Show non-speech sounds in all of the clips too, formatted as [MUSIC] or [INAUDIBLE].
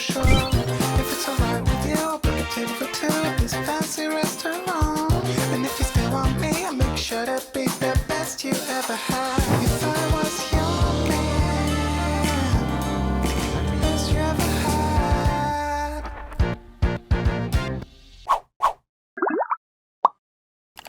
show.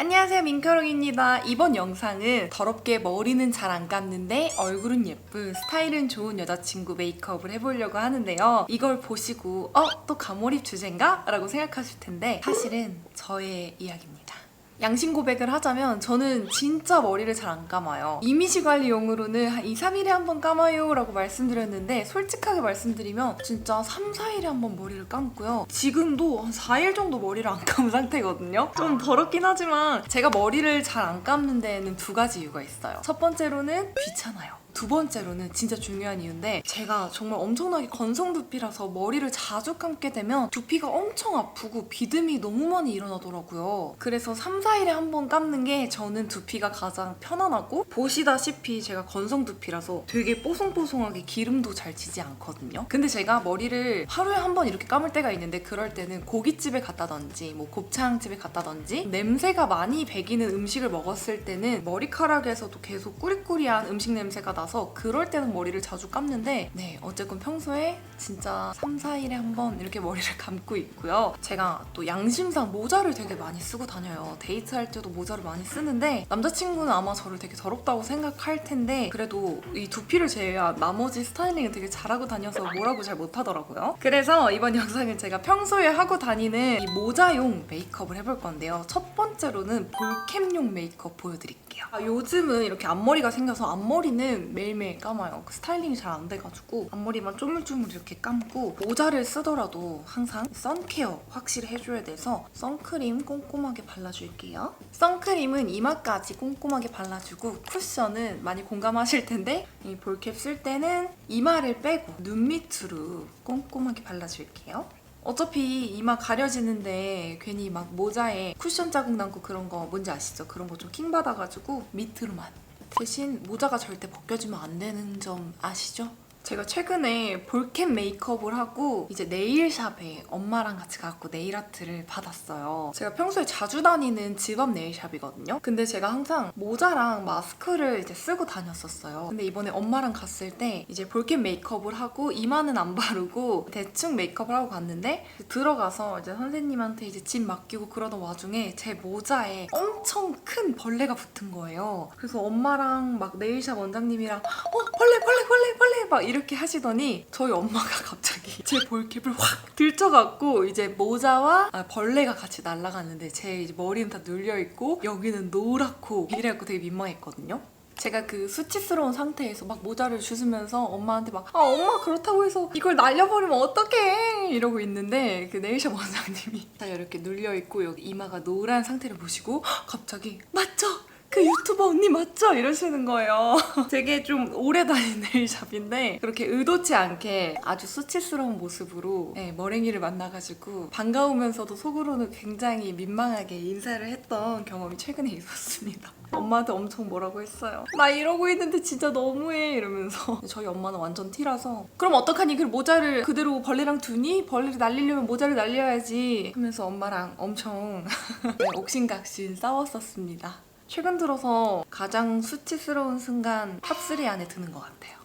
안녕하세요 민카롱입니다 이번 영상은 더럽게 머리는 잘 안 감는데 얼굴은 예쁜 스타일은 좋은 여자친구 메이크업을 해보려고 하는데요 이걸 보시고 어? 또 가몰입 주제인가? 라고 생각하실 텐데 사실은 저의 이야기입니다 양심 고백을 하자면 저는 진짜 머리를 잘 안 감아요. 이미지 관리용으로는 한 2, 3일에 한 번 감아요 라고 말씀드렸는데 솔직하게 말씀드리면 진짜 3, 4일에 한 번 머리를 감고요. 지금도 한 4일 정도 머리를 안 감은 [LAUGHS] 상태거든요. 좀 더럽긴 하지만 제가 머리를 잘 안 감는 데에는 두 가지 이유가 있어요. 첫 번째로는 귀찮아요. 두 번째로는 진짜 중요한 이유인데 제가 정말 엄청나게 건성 두피라서 머리를 자주 감게 되면 두피가 엄청 아프고 비듬이 너무 많이 일어나더라고요. 그래서 3, 4일에 한 번 감는 게 저는 두피가 가장 편안하고 보시다시피 제가 건성 두피라서 되게 뽀송뽀송하게 기름도 잘 지지 않거든요. 근데 제가 머리를 하루에 한 번 이렇게 감을 때가 있는데 그럴 때는 고깃집에 갔다든지 뭐 곱창집에 갔다든지 냄새가 많이 배기는 음식을 먹었을 때는 머리카락에서도 계속 꾸리꾸리한 음식 냄새가 나서 그럴 때는 머리를 자주 감는데 네 어쨌건 평소에 진짜 3, 4일에 한 번 이렇게 [LAUGHS] 머리를 감고 있고요. 제가 또 양심상 모자를 되게 많이 쓰고 다녀요. 데이트할 때도 모자를 많이 쓰는데 남자친구는 아마 저를 되게 더럽다고 생각할 텐데 그래도 이 두피를 제외한 나머지 스타일링은 되게 잘하고 다녀서 뭐라고 잘 못하더라고요. 그래서 이번 영상은 제가 평소에 하고 다니는 이 모자용 메이크업을 해볼 건데요. 첫 번째로는 볼캠용 메이크업 보여드릴게요. 아, 요즘은 이렇게 앞머리가 생겨서 앞머리는 매일매일 감아요. 그 스타일링이 잘 안 돼가지고 앞머리만 쪼물쪼물 이렇게 감고 모자를 쓰더라도 항상 선케어 확실히 해줘야 돼서 선크림 꼼꼼하게 발라줄게요. 선크림은 이마까지 꼼꼼하게 발라주고 쿠션은 많이 공감하실 텐데 이 볼캡 쓸 때는 이마를 빼고 눈 밑으로 꼼꼼하게 발라줄게요. 어차피 이마 가려지는데 괜히 막 모자에 쿠션 자국 남고 그런 거 뭔지 아시죠? 그런 거 좀 킹 받아가지고 밑으로만. 대신 모자가 절대 벗겨지면 안 되는 점 아시죠? 제가 최근에 볼캠 메이크업을 하고 이제 네일샵에 엄마랑 같이 가고 네일 아트를 받았어요. 제가 평소에 자주 다니는 집 앞 네일샵이거든요. 근데 제가 항상 모자랑 마스크를 이제 쓰고 다녔었어요. 근데 이번에 엄마랑 갔을 때 이제 볼캠 메이크업을 하고 이마는 안 [LAUGHS] 바르고 대충 메이크업을 하고 갔는데 들어가서 이제 선생님한테 이제 짐 맡기고 그러던 와중에 제 모자에 엄청 큰 벌레가 붙은 거예요. 그래서 엄마랑 막 네일샵 원장님이랑 어 벌레 벌레 벌레 벌레 막 이렇게 하시더니 저희 엄마가 [LAUGHS] 갑자기 제 볼캡을 확 들쳐갖고 이제 모자와 아, 벌레가 같이 날아갔는데 제 이제 머리는 다 눌려 있고 여기는 노랗고 이래갖고 되게 민망했거든요. 제가 그 수치스러운 상태에서 막 모자를 주스면서 엄마한테 막 아 엄마 그렇다고 해서 이걸 날려버리면 어떡해 이러고 있는데 그 네일샵 원장님이 다 이렇게 눌려 있고 여기 이마가 노란 상태를 보시고 헉, [GASPS] 갑자기 맞죠? 그 유튜버 언니 맞죠? 이러시는 거예요. [LAUGHS] 되게 좀 오래 다닌 네일샵인데 그렇게 의도치 않게 아주 수치스러운 모습으로 네, 머랭이를 만나가지고 반가우면서도 속으로는 굉장히 민망하게 인사를 했던 경험이 최근에 있었습니다. 엄마한테 엄청 뭐라고 했어요. 나 이러고 있는데 진짜 너무해 이러면서 [LAUGHS] 저희 엄마는 완전 티라서 그럼 어떡하니 그 모자를 그대로 벌레랑 두니? 벌레를 날리려면 모자를 날려야지 하면서 엄마랑 엄청 [LAUGHS] 네, 옥신각신 싸웠었습니다. 최근 들어서 가장 수치스러운 순간 탑3 안에 드는 것 같아요.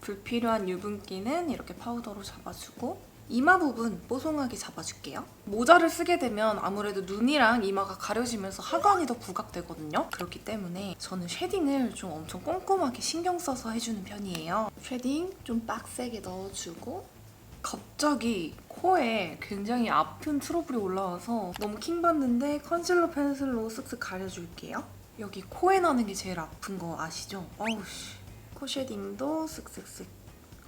불필요한 유분기는 이렇게 파우더로 잡아주고 이마 부분 뽀송하게 잡아줄게요. 모자를 쓰게 되면 아무래도 눈이랑 이마가 가려지면서 하관이 더 부각되거든요. 그렇기 때문에 저는 쉐딩을 좀 엄청 꼼꼼하게 신경 써서 해주는 편이에요. 쉐딩 좀 빡세게 넣어주고 갑자기 코에 굉장히 아픈 트러블이 올라와서 너무 킹받는데 컨실러 펜슬로 쓱쓱 가려줄게요. 여기 코에 나는 게 제일 아픈 거 아시죠? 어우씨. 코 쉐딩도 쓱쓱쓱.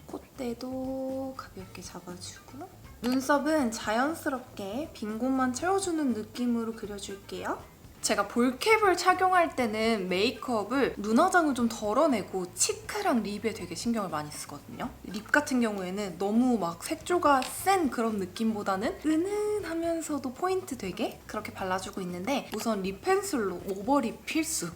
콧대도 가볍게 잡아주고 눈썹은 자연스럽게 빈 곳만 채워주는 느낌으로 그려줄게요. 제가 볼캡을 착용할 때는 메이크업을 눈화장을 좀 덜어내고 치크랑 립에 되게 신경을 많이 쓰거든요. 립 같은 경우에는 너무 막 색조가 센 그런 느낌보다는 은은하면서도 포인트 되게 그렇게 발라주고 있는데 우선 립 펜슬로 오버립 필수.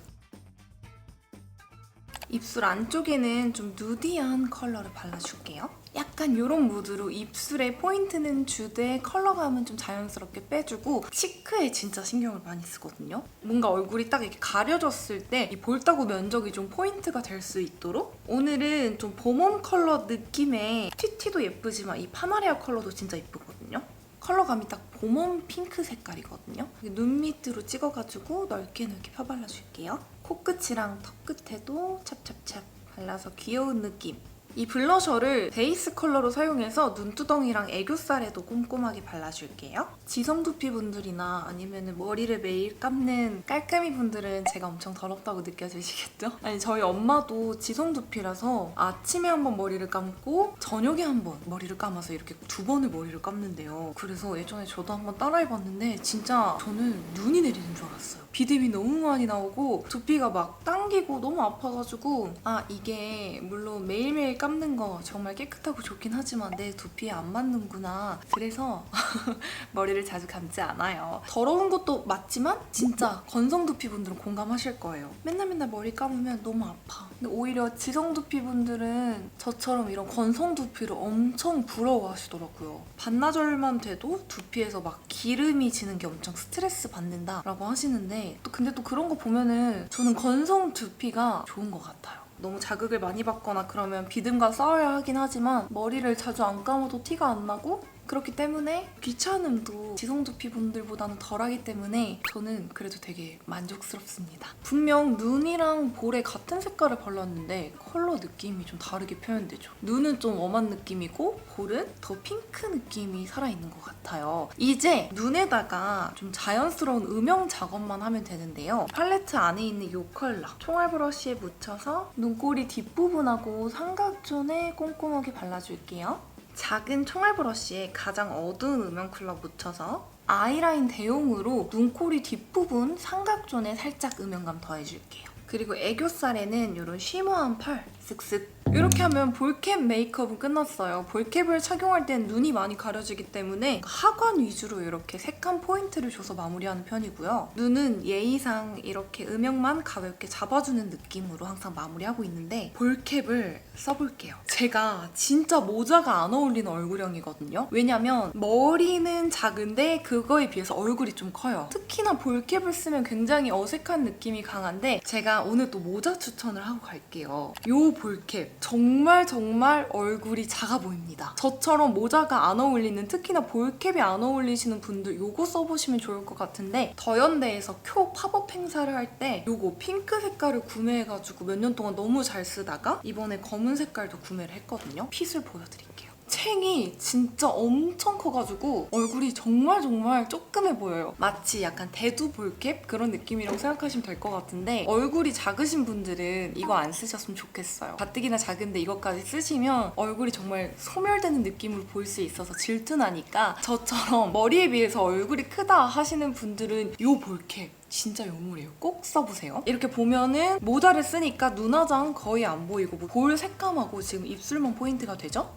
입술 안쪽에는 좀 누디한 컬러를 발라줄게요. 약간 이런 무드로 입술에 포인트는 주되 컬러감은 좀 자연스럽게 빼주고 치크에 진짜 신경을 많이 쓰거든요. 뭔가 얼굴이 딱 이렇게 가려졌을 때 이 볼따구 면적이 좀 포인트가 될 수 있도록 오늘은 좀 봄웜 컬러 느낌의 TT도 예쁘지만 이 파마레아 컬러도 진짜 예쁘거든요. 컬러감이 딱 봄웜 핑크 색깔이거든요. 눈 밑으로 찍어가지고 넓게 넓게 펴발라줄게요. 코끝이랑 턱 끝에도 찹찹찹 발라서 귀여운 느낌. 이 블러셔를 베이스 컬러로 사용해서 눈두덩이랑 애교살에도 꼼꼼하게 발라줄게요. 지성 두피 분들이나 아니면 머리를 매일 감는 깔끔이 분들은 제가 엄청 더럽다고 느껴지시겠죠? [LAUGHS] 아니 저희 엄마도 지성 두피라서 아침에 한번 머리를 감고 저녁에 한번 머리를 감아서 이렇게 두 번을 머리를 감는데요. 그래서 예전에 저도 한번 따라해봤는데 진짜 저는 눈이 내리는 줄 알았어요. 비듬이 너무 많이 나오고 두피가 막 당기고 너무 아파가지고 아 이게 물론 매일매일 감는 거 정말 깨끗하고 좋긴 하지만 내 두피에 안 맞는구나. 그래서 [LAUGHS] 머리를 자주 감지 않아요. 더러운 것도 맞지만 진짜 건성 두피 분들은 공감하실 거예요. 맨날 맨날 머리 감으면 너무 아파. 근데 오히려 지성 두피 분들은 저처럼 이런 건성 두피를 엄청 부러워하시더라고요. 반나절만 돼도 두피에서 막 기름이 지는 게 엄청 스트레스 받는다라고 하시는데 또 근데 또 그런 거 보면은 저는 건성 두피가 좋은 것 같아요. 너무 자극을 많이 받거나 그러면 비듬과 싸워야 하긴 하지만 머리를 자주 안 감아도 티가 안 나고 그렇기 때문에 귀찮음도 지성두피 분들보다는 덜하기 때문에 저는 그래도 되게 만족스럽습니다. 분명 눈이랑 볼에 같은 색깔을 발랐는데 컬러 느낌이 좀 다르게 표현되죠. 눈은 좀 웜한 느낌이고 볼은 더 핑크 느낌이 살아있는 것 같아요. 이제 눈에다가 좀 자연스러운 음영 작업만 하면 되는데요. 팔레트 안에 있는 이 컬러 총알 브러쉬에 묻혀서 눈꼬리 뒷부분하고 삼각존에 꼼꼼하게 발라줄게요. 작은 총알 브러쉬에 가장 어두운 음영 컬러 묻혀서 아이라인 대용으로 눈코리 뒷부분 삼각존에 살짝 음영감 더해줄게요. 그리고 애교살에는 이런 쉬머한 펄 쓱쓱 이렇게 하면 볼캡 메이크업은 끝났어요. 볼캡을 착용할 땐 눈이 많이 가려지기 때문에 하관 위주로 이렇게 색감 포인트를 줘서 마무리하는 편이고요. 눈은 예의상 이렇게 음영만 가볍게 잡아주는 느낌으로 항상 마무리하고 있는데 볼캡을 써볼게요. 제가 진짜 모자가 안 어울리는 얼굴형이거든요. 왜냐면 머리는 작은데 그거에 비해서 얼굴이 좀 커요. 특히나 볼캡을 쓰면 굉장히 어색한 느낌이 강한데 제가 오늘 또 모자 추천을 하고 갈게요. 요 볼캡 정말 정말 얼굴이 작아 보입니다. 저처럼 모자가 안 어울리는 특히나 볼캡이 안 어울리시는 분들 요거 써보시면 좋을 것 같은데 더현대에서 쿄 팝업 행사를 할 때 요거 핑크 색깔을 구매해가지고 몇 년 동안 너무 잘 쓰다가 이번에 검은 색깔도 구매를 했거든요. 핏을 보여드릴게요. 챙이 진짜 엄청 커가지고 얼굴이 정말 정말 조그매 보여요. 마치 약간 대두 볼캡 그런 느낌이라고 생각하시면 될 것 같은데 얼굴이 작으신 분들은 이거 안 쓰셨으면 좋겠어요. 가뜩이나 작은데 이것까지 쓰시면 얼굴이 정말 소멸되는 느낌으로 보일 수 있어서 질투나니까 저처럼 머리에 비해서 얼굴이 크다 하시는 분들은 요 볼캡 진짜 요물이에요. 꼭 써보세요. 이렇게 보면은 모자를 쓰니까 눈화장 거의 안 보이고 뭐볼 색감하고 지금 입술만 포인트가 되죠?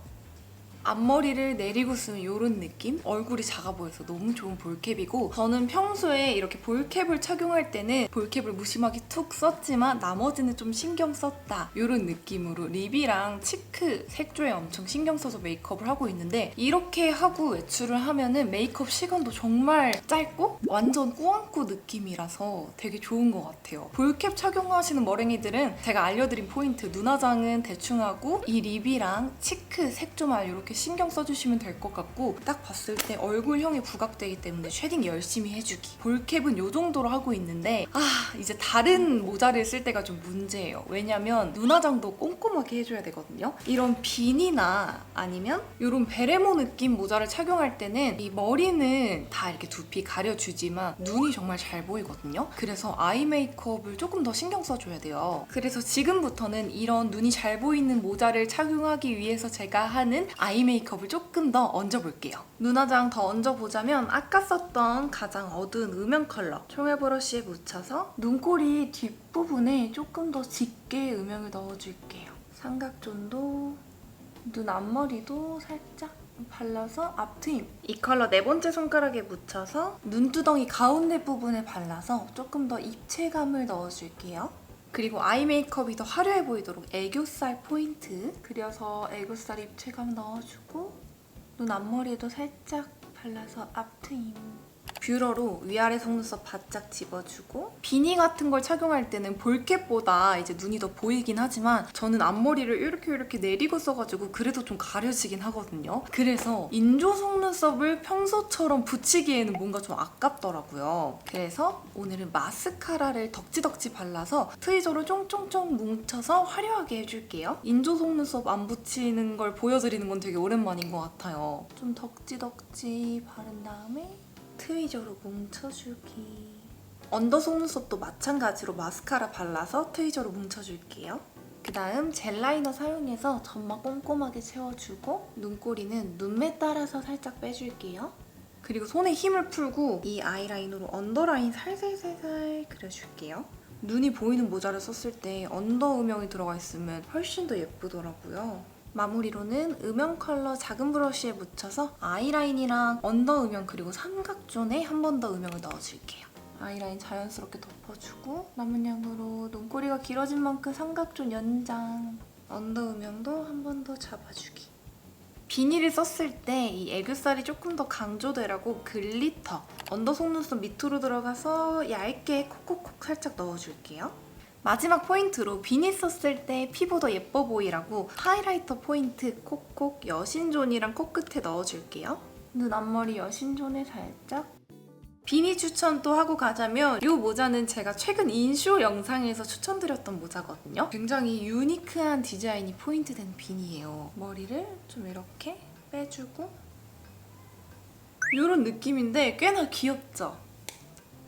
앞머리를 내리고 쓰는 이런 느낌? 얼굴이 작아 보여서 너무 좋은 볼캡이고 저는 평소에 이렇게 볼캡을 착용할 때는 볼캡을 무심하게 툭 썼지만 나머지는 좀 신경 썼다 이런 느낌으로 립이랑 치크 색조에 엄청 신경 써서 메이크업을 하고 있는데 이렇게 하고 외출을 하면은 메이크업 시간도 정말 짧고 완전 꾸안꾸 느낌이라서 되게 좋은 것 같아요. 볼캡 착용하시는 머랭이들은 제가 알려드린 포인트 눈화장은 대충 하고 이 립이랑 치크 색조만 이렇게 신경 써주시면 될 것 같고 딱 봤을 때 얼굴형이 부각되기 때문에 쉐딩 열심히 해주기. 볼캡은 이 정도로 하고 있는데 아 이제 다른 모자를 쓸 때가 좀 문제예요. 왜냐면 눈화장도 꼼꼼하게 해줘야 되거든요. 이런 비니나 아니면 이런 베레모 느낌 모자를 착용할 때는 이 머리는 다 이렇게 두피 가려주지만 눈이 정말 잘 보이거든요. 그래서 아이 메이크업을 조금 더 신경 써줘야 돼요. 그래서 지금부터는 이런 눈이 잘 보이는 모자를 착용하기 위해서 제가 하는 아이 메이크업을 조금 더 얹어볼게요. 눈화장 더 얹어보자면 아까 썼던 가장 어두운 음영 컬러 총알 브러쉬에 묻혀서 눈꼬리 뒷부분에 조금 더 짙게 음영을 넣어줄게요. 삼각존도 눈 앞머리도 살짝 발라서 앞트임 이 컬러 네 번째 손가락에 묻혀서 눈두덩이 가운데 부분에 발라서 조금 더 입체감을 넣어줄게요. 그리고 아이 메이크업이 더 화려해 보이도록 애교살 포인트. 그려서 애교살 입체감 넣어주고 눈 앞머리에도 살짝 발라서 앞트임 뷰러로 위아래 속눈썹 바짝 집어주고 비니 같은 걸 착용할 때는 볼캡보다 이제 눈이 더 보이긴 하지만 저는 앞머리를 이렇게 이렇게 내리고 써가지고 그래도 좀 가려지긴 하거든요. 그래서 인조 속눈썹을 평소처럼 붙이기에는 뭔가 좀 아깝더라고요. 그래서 오늘은 마스카라를 덕지덕지 발라서 트위저로 쫑쫑쫑 뭉쳐서 화려하게 해줄게요. 인조 속눈썹 안 붙이는 걸 보여드리는 건 되게 오랜만인 것 같아요. 좀 덕지덕지 바른 다음에 트위저로 뭉쳐주기. 언더 속눈썹도 마찬가지로 마스카라 발라서 트위저로 뭉쳐줄게요. 그 다음 젤 라이너 사용해서 점막 꼼꼼하게 채워주고 눈꼬리는 눈매 따라서 살짝 빼줄게요. 그리고 손에 힘을 풀고 이 아이라인으로 언더라인 살살살살 그려줄게요. 눈이 보이는 모자를 썼을 때 언더 음영이 들어가 있으면 훨씬 더 예쁘더라고요. 마무리로는 음영 컬러 작은 브러쉬에 묻혀서 아이라인이랑 언더 음영 그리고 삼각존에 한 번 더 음영을 넣어줄게요. 아이라인 자연스럽게 덮어주고 남은 양으로 눈꼬리가 길어진 만큼 삼각존 연장. 언더 음영도 한 번 더 잡아주기. 비닐을 썼을 때 이 애교살이 조금 더 강조되라고 글리터 언더 속눈썹 밑으로 들어가서 얇게 콕콕콕 살짝 넣어줄게요 마지막 포인트로 비니 썼을 때 피부 더 예뻐 보이라고 하이라이터 포인트 콕콕 여신존이랑 코끝에 넣어줄게요. 눈 앞머리 여신존에 살짝. 비니 추천 또 하고 가자면 이 모자는 제가 최근 인쇼 영상에서 추천드렸던 모자거든요. 굉장히 유니크한 디자인이 포인트된 비니예요. 머리를 좀 이렇게 빼주고 이런 느낌인데 꽤나 귀엽죠?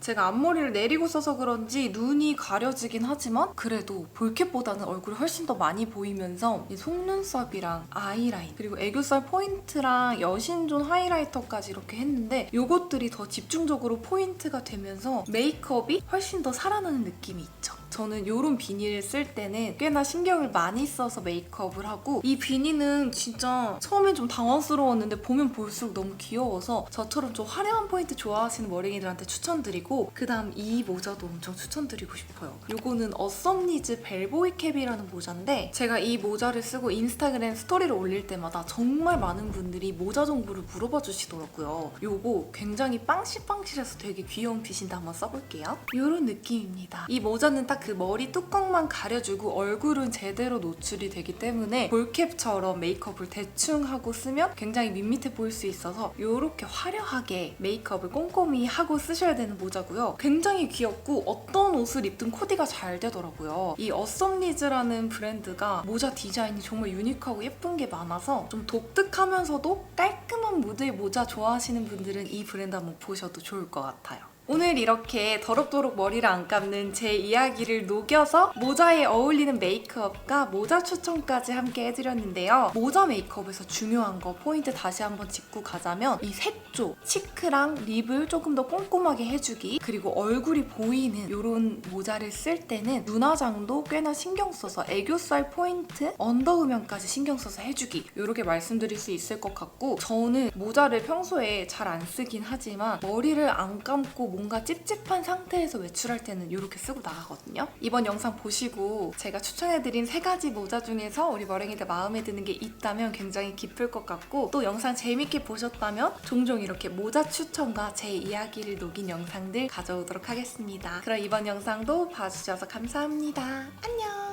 제가 앞머리를 내리고 써서 그런지 눈이 가려지긴 하지만 그래도 볼캡보다는 얼굴이 훨씬 더 많이 보이면서 이 속눈썹이랑 아이라인 그리고 애교살 포인트랑 여신존 하이라이터까지 이렇게 했는데 이것들이 더 집중적으로 포인트가 되면서 메이크업이 훨씬 더 살아나는 느낌이 있죠. 저는 이런 비니를 쓸 때는 꽤나 신경을 많이 써서 메이크업을 하고 이 비니는 진짜 처음엔 좀 당황스러웠는데 보면 볼수록 너무 귀여워서 저처럼 좀 화려한 포인트 좋아하시는 머랭이들한테 추천드리고 그 다음 이 모자도 엄청 추천드리고 싶어요. 이거는 어썸니즈 벨보이 캡이라는 모자인데 제가 이 모자를 쓰고 인스타그램 스토리를 올릴 때마다 정말 많은 분들이 모자 정보를 물어봐 주시더라고요. 요거 굉장히 빵실빵실해서 되게 귀여운 핏인데 한번 써볼게요. 이런 느낌입니다. 이 모자는 딱그 머리 뚜껑만 가려주고 얼굴은 제대로 노출이 되기 때문에 볼캡처럼 메이크업을 대충 하고 쓰면 굉장히 밋밋해 보일 수 있어서 이렇게 화려하게 메이크업을 꼼꼼히 하고 쓰셔야 되는 모자고요. 굉장히 귀엽고 어떤 옷을 입든 코디가 잘 되더라고요. 이 어썸니즈라는 브랜드가 모자 디자인이 정말 유니크하고 예쁜 게 많아서 좀 독특하면서도 깔끔한 무드의 모자 좋아하시는 분들은 이 브랜드 한번 보셔도 좋을 것 같아요. 오늘 이렇게 더럽도록 머리를 안 감는 제 이야기를 녹여서 모자에 어울리는 메이크업과 모자 추천까지 함께 해드렸는데요. 모자 메이크업에서 중요한 거 포인트 다시 한번 짚고 가자면 이 색조, 치크랑 립을 조금 더 꼼꼼하게 해주기 그리고 얼굴이 보이는 이런 모자를 쓸 때는 눈화장도 꽤나 신경 써서 애교살 포인트, 언더 음영까지 신경 써서 해주기 이렇게 말씀드릴 수 있을 것 같고 저는 모자를 평소에 잘 안 쓰긴 하지만 머리를 안 감고 뭔가 찝찝한 상태에서 외출할 때는 이렇게 쓰고 나가거든요. 이번 영상 보시고 제가 추천해드린 세 가지 모자 중에서 우리 머랭이들 마음에 드는 게 있다면 굉장히 기쁠 것 같고 또 영상 재밌게 보셨다면 종종 이렇게 모자 추천과 제 이야기를 녹인 영상들 가져오도록 하겠습니다. 그럼 이번 영상도 봐주셔서 감사합니다. 안녕!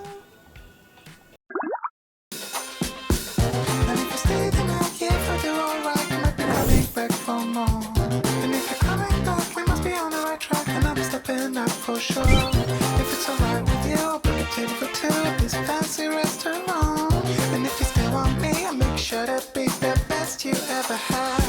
for sure. If it's alright with you, I'll book a table for two at this fancy restaurant. And if you still want me, I'll make sure to be the best you ever had.